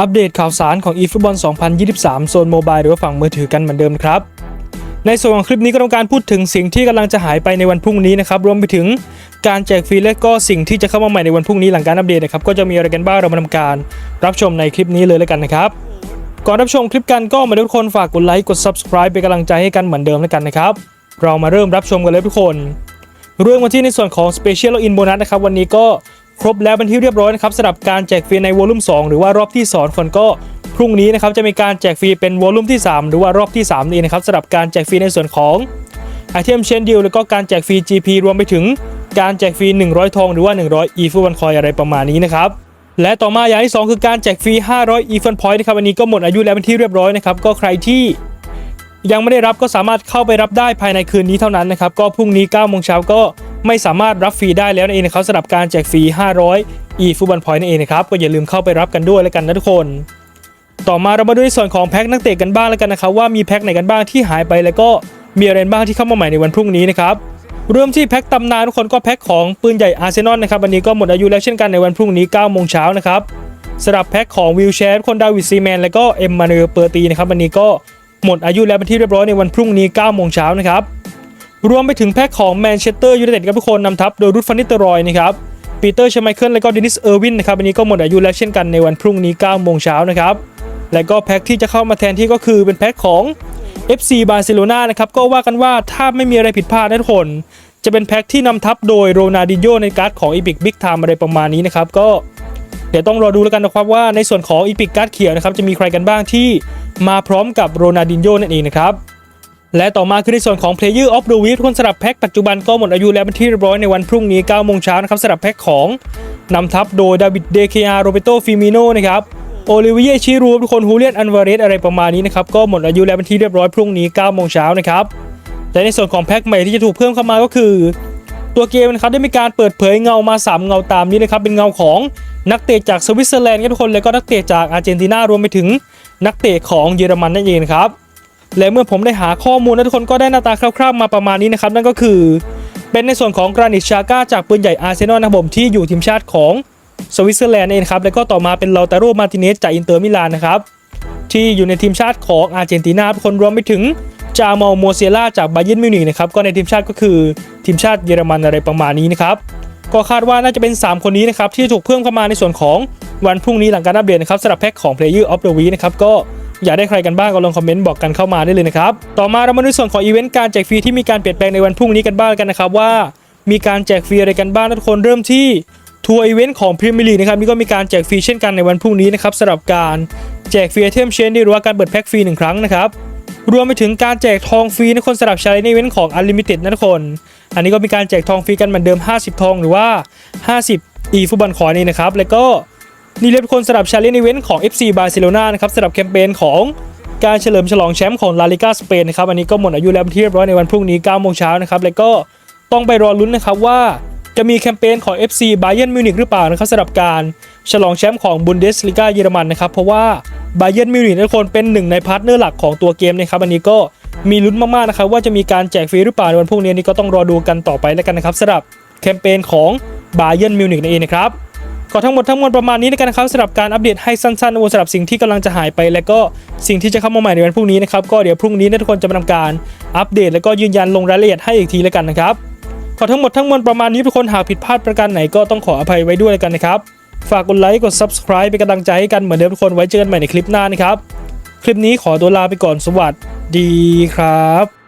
อัปเดตข่าวสารของ eFootball 2023 โซนโมบายหรือว่าฝั่งมือถือกันเหมือนเดิมครับ ในส่วนของคลิปนี้ก็ต้องการพูดถึงสิ่งที่กำลังจะหายไปในวันพรุ่งนี้นะครับ รวมไปถึงการแจกฟรีและก็สิ่งที่จะเข้ามาใหม่ในวันพรุ่งนี้หลังการอัปเดตนะครับ ก็จะมีอะไรกันบ้างเรามาทำการ รับชมในคลิปนี้เลยแล้วกันนะครับ ก่อนรับชมคลิปกันก็มาทุกคนฝากกดไลค์กด subscribe เป็นกำลังใจให้กันเหมือนเดิมแล้วกันนะครับ เรามาเริ่มรับชมกันเลยทุกคน เรื่องมาที่ในส่วนของ Special Login Bonus นะครับวันนี้ก็ ครบแล้วเป็นที่เรียบร้อยนะครับสำหรับการแจกฟรีในวอลุ่ม2 หรือว่ารอบที่2คนก็พรุ่งนี้นะครับจะมีการแจกฟรีเป็นวอลุ่มที่ 3 หรือว่ารอบที่3นี้นะครับสำหรับการแจกฟรีในส่วนของไอเทมเชนดิลแล้วก็การแจกฟรี GP รวมไปถึงการแจกฟรี 100 ทองหรือว่า 100 e f u n coin อะไรประมาณนี้นะครับและต่อมาอย่างที่ 2 คือการแจกฟรี 500 e f u n point นะครับอันนี้ก็หมดอายุแล้วเป็นที่เรียบร้อยนะครับก็ใครที่ ยังไม่ได้รับก็สามารถเข้าไปรับได้ภายในคืนนี้เท่านั้นนะครับ ก็พรุ่งนี้9โมงเช้าก็ไม่สามารถรับฟรีได้แล้วนั่นเองนะครับสำหรับการแจกฟรี 500 e ฟุตบอลพอยต์นั่นเองนะครับ ก็อย่าลืมเข้าไปรับกันด้วยแล้วกันนะทุกคน ต่อมาเรามาดูในส่วนของแพ็คนักเตะกันบ้างแล้วกันนะครับว่ามีแพ็คไหนกันบ้างที่หายไปแล้วก็มีอะไรบ้างที่เข้ามาใหม่ในวันพรุ่งนี้นะครับเริ่มที่แพ็คตำนานทุกคนก็แพ็คของปืนใหญ่อาร์เซนอลนะครับอันนี้ก็หมดอายุแล้วเช่นกันในวันพรุ่งนี้9โมงเช้านะครับสำหรับแพ็คของวิลแชร์คนดาวิดซีแมนและก็เอ็มมานูเปอร์ตีนะครับอันนี้ก็ หมดอายุแล้วเป็นที่เรียบร้อยในวันพรุ่งนี้9โมงเช้านะครับ รวมไปถึงแพ็คของแมนเชสเตอร์ยูไนเต็ดครับทุกคนนำทัพโดยรุดฟันนิตเตอร์รอยนะครับปีเตอร์ชไมเคิลและก็เดนิสเออร์วินนะครับอันนี้ก็หมดอายุแล้วเช่นกันในวันพรุ่งนี้9โมงเช้านะครับและก็แพ็คที่จะเข้ามาแทนที่ก็คือเป็นแพ็คของ FC บาร์เซโลนานะครับก็ว่ากันว่าถ้าไม่มีอะไรผิดพลาดนะทุกคนจะเป็นแพ็คที่นำทัพโดยโรนัลดิโญในการ์ดของอีพิกบิ๊กไทม์อะไรประมาณนี้นะครับก็เดี๋ยวต้องรอดูแล้วกันนะครับว่าในส่วนของอีพิกการ์ดเขียวนะครับจะมีใครกันบ้างที่ มาพร้อมกับโรนัลดินโญนั่นเองนะครับและต่อมาคือในส่วนของ Player of the Week คนสำหรับแพ็คปัจจุบันก็หมดอายุแล้วเป็นที่เรียบร้อยในวันพรุ่งนี้9โมงเช้านะครับสำหรับแพ็คของนำทัพโดยดาวิดเดเคอาโรเบโตฟิมิโนนะครับโอลิเวียชิรูทุกคนฮูเลียนอันวาเรสอะไรประมาณนี้นะครับก็หมดอายุแล้วเป็นที่เรียบร้อยพรุ่งนี้9โมงเช้านะครับและในส่วนของแพ็คใหม่ที่จะถูกเพิ่มเข้ามาก็คือ ตัวเกมนะครับได้มีการเปิดเผยเงามา 3 เงาตามนี้นะครับเป็นเงาของนักเตะจากสวิตเซอร์แลนด์ทุกคนแล้วก็นักเตะจากอาร์เจนตินารวมไปถึง นักเตะของเยอรมันนั่นเองครับ และเมื่อผมได้หาข้อมูลนะทุกคนก็ได้หน้าตาคร่าวๆมาประมาณนี้นะครับ นั่นก็คือ เป็นในส่วนของกรานิชชาก้าจากปืนใหญ่อาร์เซนอลนะครับผมที่อยู่ทีมชาติของสวิตเซอร์แลนด์เองครับแล้วก็ต่อมาเป็นลาตาโรมาร์ติเนสจากอินเตอร์มิลานนะครับที่อยู่ในทีมชาติของอาร์เจนตินาทุกคนรวมไปถึงจามอลโมเซล่าจากบาเยิร์นมิวนิกนะครับก็ในทีมชาติก็คือทีมชาติเยอรมันอะไรประมาณนี้นะครับ ก็คาดว่าน่าจะเป็น 3 คนนี้นะครับที่ถูกเพิ่มเข้ามาในส่วนของวันพรุ่งนี้หลังการอัปเดตนะครับสำหรับแพ็คของ Player of the Week นะครับก็อยากได้ใครกันบ้างก็ลองคอมเมนต์บอกกันเข้ามาได้เลยนะครับ ต่อมาเรามาดูส่วนของอีเวนต์การแจกฟรีที่มีการเปลี่ยนแปลงในวันพรุ่งนี้กันบ้างกันนะครับว่า มีการแจกฟรีอะไรกันบ้างทุกคนเริ่มที่ทัวร์อีเวนต์ของพรีเมียร์ลีกนะครับนี่ก็มีการแจกฟรีเช่นกันในวันพรุ่งนี้นะครับสำหรับการแจกฟรีไอเทมเชนหรือว่าการเปิดแพ็คฟรีหนึ่งครั้งนะครับ รวมไปถึงการแจกทองฟรีนะคนสำหรับใช้ในเว้นของ Unlimited นะทุกคน อันนี้ก็มีการแจกทองฟรีกันเหมือนเดิม 50 ทองหรือว่า 50 e ฟุตบอลคอยนี่นะครับ แล้วก็นี่เรียกคนสำหรับชาเลนจ์เว้นของ FC บาร์เซโลนานะครับสำหรับแคมเปญของการเฉลิมฉลองแชมป์ของลาลิกาสเปนนะครับอันนี้ก็หมดอายุแล้วที่เรียบร้อยในวันพรุ่งนี้9โมงเช้านะครับแล้วก็ต้องไปรอลุ้นนะครับว่าจะมีแคมเปญของ FC บาเยิร์นมิวนิกหรือเปล่านะครับสำหรับการฉลองแชมป์ของบุนเดสลิกาเยอรมันนะครับเพราะว่า บาเยิร์นมิวนิกทุกคนเป็นหนึ่งในพาร์ทเนอร์หลักของตัวเกมนะครับอันนี้ก็มีลุ้นมากๆนะครับว่าจะมีการแจกฟรีหรือเปล่าในวันพรุ่งนี้นี้ก็ต้องรอดูกันต่อไปแล้วกันนะครับสำหรับแคมเปญของบาเยิร์นมิวนิกนั่นเองนะครับก็ทั้งหมดทั้งมวลประมาณนี้ในกันนะครับสำหรับการอัปเดตให้สั้นๆสำหรับสิ่งที่กำลังจะหายไป และก็สิ่งที่จะเข้ามาใหม่ในวันพรุ่งนี้นะครับก็เดี๋ยวพรุ่งนี้ทุกคนจะมาทำการอัปเดต แล้วก็ยืนยันลงรายละเอียดให้อีกทีแล้วกันนะครับก็ทั้งหมดทั้งมวลประมาณนี้ทุกคนหากผิดพลาดประการไหนก็ต้องขออภัยไว้ด้วยแล้วกันนะครับ ฝากกดไลค์กด subscribe เป็นกำลังใจให้กันเหมือนเดิมทุกคนไว้เจอกันใหม่ในคลิปหน้านะครับ คลิปนี้ขอตัวลาไปก่อนสวัสดีครับ